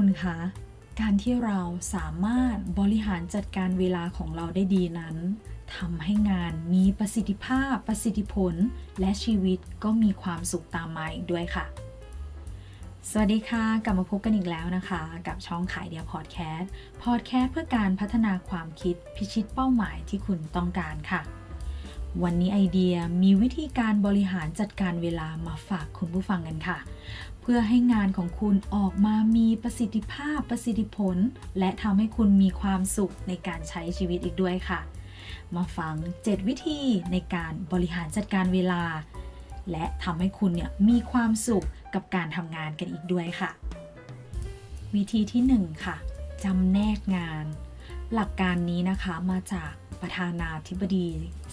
คุณคะ การที่เราสามารถบริหารจัดการเวลาของเราได้ดีนั้นทำให้งานมีประสิทธิภาพ ประสิทธิผล และชีวิตก็มีความสุขตามมาอีกด้วยค่ะสวัสดีค่ะ กลับมาพบกันอีกแล้วนะคะ กับช่องขายเดียวพอดแคสต์พอดแคสต์เพื่อการพัฒนาความคิดพิชิตเป้าหมายที่คุณต้องการค่ะ วันนี้ไอเดียมีวิธีการบริหารจัดการเวลามาฝากคุณผู้ฟังกันค่ะ เพื่อให้งานของคุณออกมามีประสิทธิภาพประสิทธิผล และทำให้คุณมีความสุขในการใช้ชีวิตอีกด้วยค่ะ มาฟัง 7 วิธีในการบริหารจัดการเวลา และทำให้คุณเนี่ยมีความสุขกับการทำงานกันอีกด้วยค่ะ วิธีที่ 1 ค่ะจำแนกงาน หลักการนี้นะคะมาจากประธานาธิบดี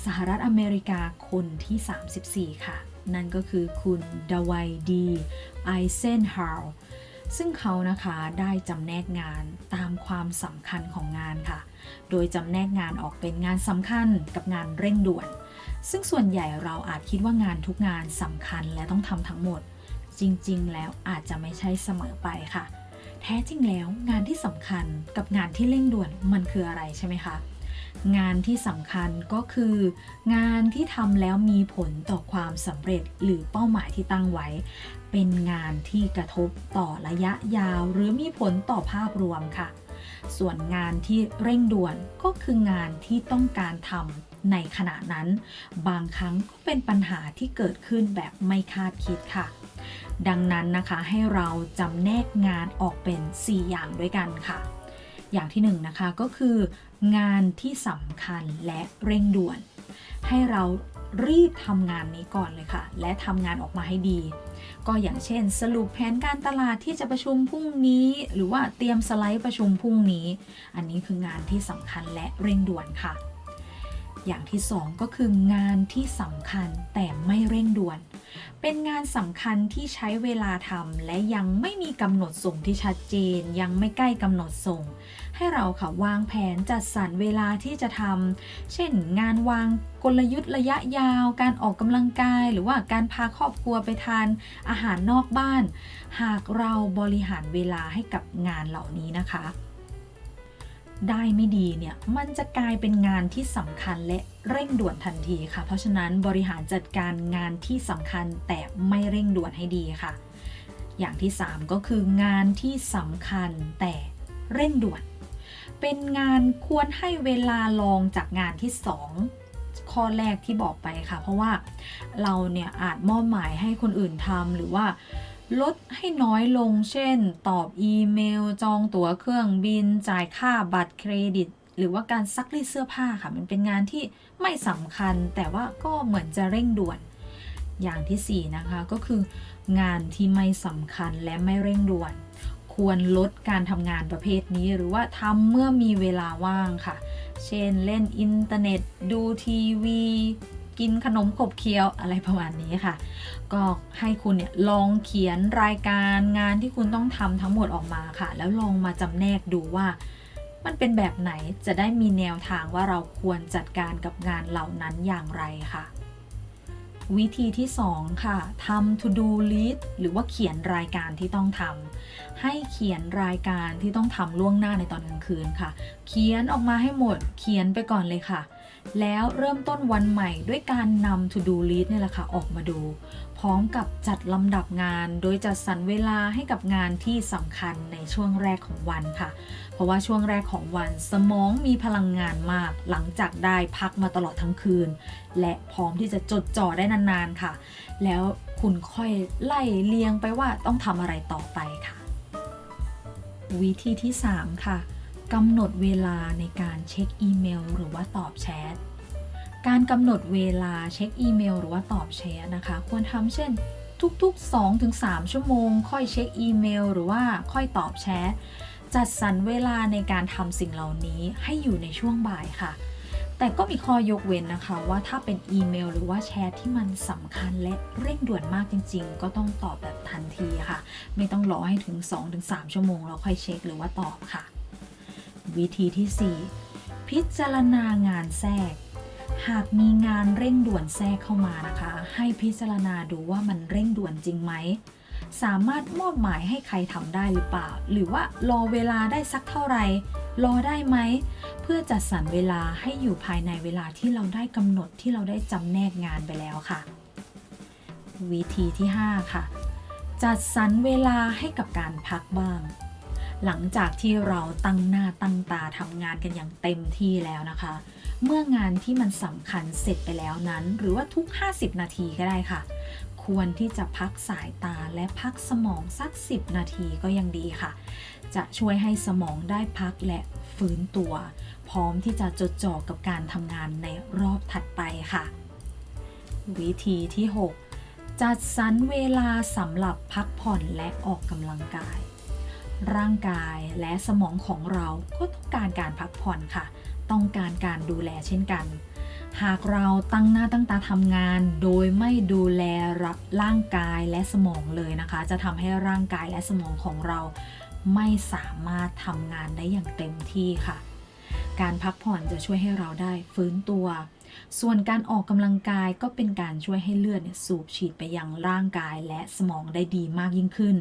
สหรัฐอเมริกาคนที่ 34 ค่ะ นั่นก็คือคุณดาวัยดีไอเซนฮาวซึ่งเขานะคะได้จำแนกงานตามความสำคัญของงานค่ะ โดยจำแนกงานออกเป็นงานสำคัญกับงานเร่งด่วน ซึ่งส่วนใหญ่เราอาจคิดว่างานทุกงานสำคัญและต้องทำทั้งหมด จริงๆ แล้วอาจจะไม่ใช่เสมอไปค่ะ แท้จริงแล้วงานที่สำคัญกับงานที่เร่งด่วนมันคืออะไรใช่ไหมคะ งานที่สำคัญก็คือ งานที่ทำแล้วมีผลต่อความสำเร็จหรือเป้าหมายที่ตั้งไว้ เป็นงานที่กระทบต่อระยะยาวหรือมีผลต่อภาพรวมค่ะ ส่วนงานที่เร่งด่วนก็คืองานที่ต้องการทำในขณะนั้น บางครั้งก็เป็นปัญหาที่เกิดขึ้นแบบไม่คาดคิดค่ะ ดังนั้นนะคะให้เราจำแนกงานออกเป็น 4 อย่างด้วยกันค่ะ อย่างที่1นนะคะก็คืองานที่สำคัญและเร่งด่วน ให้เรารีบทำงานนี้ก่อนเลยค่ะ และทำงานออกมาให้ดี ก็อย่างเช่น สรุปแผนการตลาดที่จะประชุมพรุ่งนี้ หรือว่าเตรียมสไลด์ประชุมพรุ่งนี้ อันนี้คืองานที่สำคัญและเร่งด่วนค่ะ อย่างที่สองก็คืองานที่สำคัญแต่ไม่เร่งด่วน เป็นงานสำคัญที่ใช้เวลาทำและยังไม่มีกำหนดส่งที่ชัดเจน ยังไม่ใกล้กำหนดส่ง ให้เราค่ะวางแผนจัดสรรเวลาที่จะทำเช่น งานวางกลยุทธ์ระยะยาว การออกกำลังกาย หรือว่าการพาครอบครัวไปทานอาหารนอกบ้าน หากเราบริหารเวลาให้กับงานเหล่านี้นะคะ ได้ไม่ดีเนี่ยมันจะกลายเป็นงานที่สำคัญและเร่งด่วนทันทีค่ะ เพราะฉะนั้นบริหารจัดการงานที่สำคัญแต่ไม่เร่งด่วนให้ดีค่ะ อย่างที่ 3 ก็คืองานที่สำคัญแต่เร่งด่วน เป็นงานควรให้เวลาลองจากงานที่ 2ข้อแรกที่บอกไปค่ะ เพราะว่าเราเนี่ยอาจมอบหมายให้คนอื่นทำหรือว่า ลดให้น้อยลง เช่น ตอบอีเมล จองตั๋วเครื่องบิน จ่ายค่าบัตรเครดิต หรือว่าการซักรีดเสื้อผ้าค่ะ มันเป็นงานที่ไม่สำคัญ แต่ว่าก็เหมือนจะเร่งด่วน อย่างที่ 4 นะคะ ก็คืองานที่ไม่สำคัญและไม่เร่งด่วน ควรลดการทำงานประเภทนี้ หรือว่าทำเมื่อมีเวลาว่างค่ะ เช่น เล่นอินเทอร์เน็ต ดูทีวี กินขนมขบเคี้ยวอะไรประมาณนี้ค่ะ ก็ให้คุณเนี่ยลองเขียนรายการงานที่คุณต้องทำทั้งหมดออกมาค่ะ แล้วลองมาจำแนกดูว่ามันเป็นแบบไหนจะได้มีแนวทางว่าเราควรจัดการกับงานเหล่านั้นอย่างไรค่ะ วิธีที่ 2 ค่ะทำ to do list หรือว่าเขียนรายการที่ต้องทำให้เขียนรายการที่ต้องทำล่วงหน้าในตอนกลางคืนค่ะ เขียนออกมาให้หมดเขียนไปก่อนเลยค่ะ แล้วเริ่มต้นวันใหม่ด้วยการนำ to do list เนี่ยแหละค่ะออกมาดู พร้อมกับจัดลำดับงาน โดยจัดสรรเวลาให้กับงานที่สำคัญในช่วงแรกของวันค่ะ เพราะว่าช่วงแรกของวันสมองมีพลังงานมาก หลังจากได้พักมาตลอดทั้งคืน และพร้อมที่จะจดจ่อได้นานๆค่ะ แล้วคุณค่อยไล่เลียงไปว่าต้องทำอะไรต่อไปค่ะ วิธีที่ 3 ค่ะ กำหนดเวลาในการเช็คอีเมล หรือว่าตอบแชท การกำหนดเวลาเช็คอีเมล หรือว่าตอบแชทนะคะ ควรทำเช่น ทุกๆ 2-3 ชั่วโมง ค่อยเช็คอีเมล หรือว่าค่อยตอบแชท จัดสรรเวลาในการทำสิ่งเหล่านี้ให้อยู่ในช่วงบ่ายค่ะ แต่ก็มีข้อยกเว้นนะคะว่าถ้าเป็นอีเมล หรือว่าแชทที่มันสำคัญและเร่งด่วนมากจริง ๆ ก็ต้องตอบแบบทันทีค่ะ ไม่ต้องรอให้ถึง 2-3 ชั่วโมงแล้วค่อยเช็คหรือว่าตอบค่ะ วิธีที่ 4 พิจารณางานแทรก หากมีงานเร่งด่วนแทรกเข้ามานะคะ ให้พิจารณาดูว่ามันเร่งด่วนจริงไหม สามารถมอบหมายให้ใครทำได้หรือเปล่า หรือว่ารอเวลาได้สักเท่าไหร่รอได้ไหม เพื่อจัดสรรเวลาให้อยู่ภายในเวลาที่เราได้กำหนดที่เราได้จำแนกงานไปแล้วค่ะ วิธีที่ 5 ค่ะ จัดสรรเวลาให้กับการพักบ้าง หลังจากที่เราตั้งหน้าตั้งตาทำงานกันอย่างเต็มที่แล้วนะคะ เมื่องานที่มันสำคัญเสร็จไปแล้วนั้น หรือว่าทุก 50 นาทีก็ได้ค่ะ ควรที่จะพักสายตาและพักสมองสัก 10 นาทีก็ยังดีค่ะ จะช่วยให้สมองได้พักและฟื้นตัว พร้อมที่จะจดจ่อกับการทำงานในรอบถัดไปค่ะ วิธีที่ 6 จัดสรรเวลาสำหรับพักผ่อนและออกกำลังกาย ร่างกายและสมองของเราก็ต้องการการพักผ่อนค่ะ ต้องการการดูแลเช่นกัน หากเราตั้งหน้าตั้งตาทำงาน โดยไม่ดูแลร,ร่างกายและสมองเลยนะคะ จะทำให้ร่างกายและสมองของเรา ไม่สามารถทำงานได้อย่างเต็มที่ค่ะ การพักผ่อนจะช่วยให้เราได้ฟื้นตัวส่วนการออกกำลังกายก็เป็นการช่วยให้เลือดสูบฉีดไปยังร่างกายและสมองได้ดีมากยิ่งขึ้น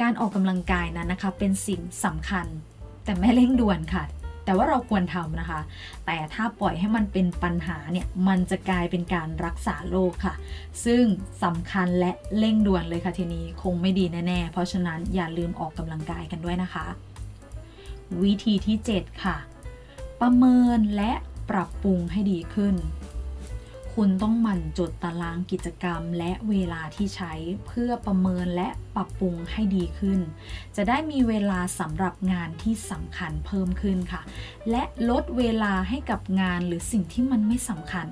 การออกกำลังกายนั้นนะคะ เป็นสิ่งสำคัญ แต่ไม่เร่งด่วนค่ะ แต่ว่าเราควรทำนะคะ แต่ถ้าปล่อยให้มันเป็นปัญหาเนี่ย มันจะกลายเป็นการรักษาโรคค่ะ ซึ่งสำคัญและเร่งด่วนเลยค่ะทีนี้คงไม่ดีแน่ๆ เพราะฉะนั้นอย่าลืมออกกำลังกายกันด้วยนะคะ วิธีที่ 7 ค่ะ ประเมินและปรับปรุงให้ดีขึ้น คุณต้องหมั่นจดตารางกิจกรรม และเวลาที่ใช้เพื่อประเมินและปรับปรุงให้ดีขึ้น จะได้มีเวลาสำหรับงานที่สำคัญเพิ่มขึ้นค่ะ และลดเวลาให้กับงานหรือสิ่งที่มันไม่สำคัญ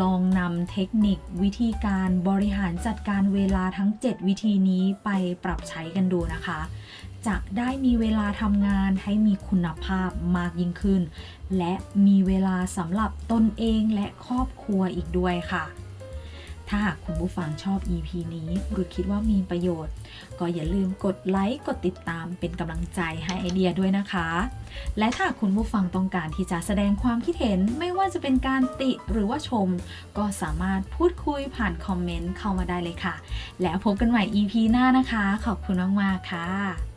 ลองนำเทคนิควิธีการบริหารจัดการเวลาทั้ง 7 วิธีนี้ไปปรับใช้กันดูนะคะ จะได้มีเวลาทำงานให้มีคุณภาพมากยิ่งขึ้น และมีเวลาสำหรับตนเองและครอบครัวอีกด้วยค่ะ ถ้าหากคุณผู้ฟังชอบ EP นี้หรือคิดว่ามีประโยชน์ ก็อย่าลืมกดไลค์กดติดตามเป็นกำลังใจให้ไอเดียด้วยนะคะ และถ้าคุณผู้ฟังต้องการที่จะแสดงความคิดเห็นไม่ว่าจะเป็นการติหรือว่าชม ก็สามารถพูดคุยผ่านคอมเมนต์เข้ามาได้เลยค่ะ แล้วพบกันใหม่ EP หน้านะคะ ขอบคุณมากๆค่ะ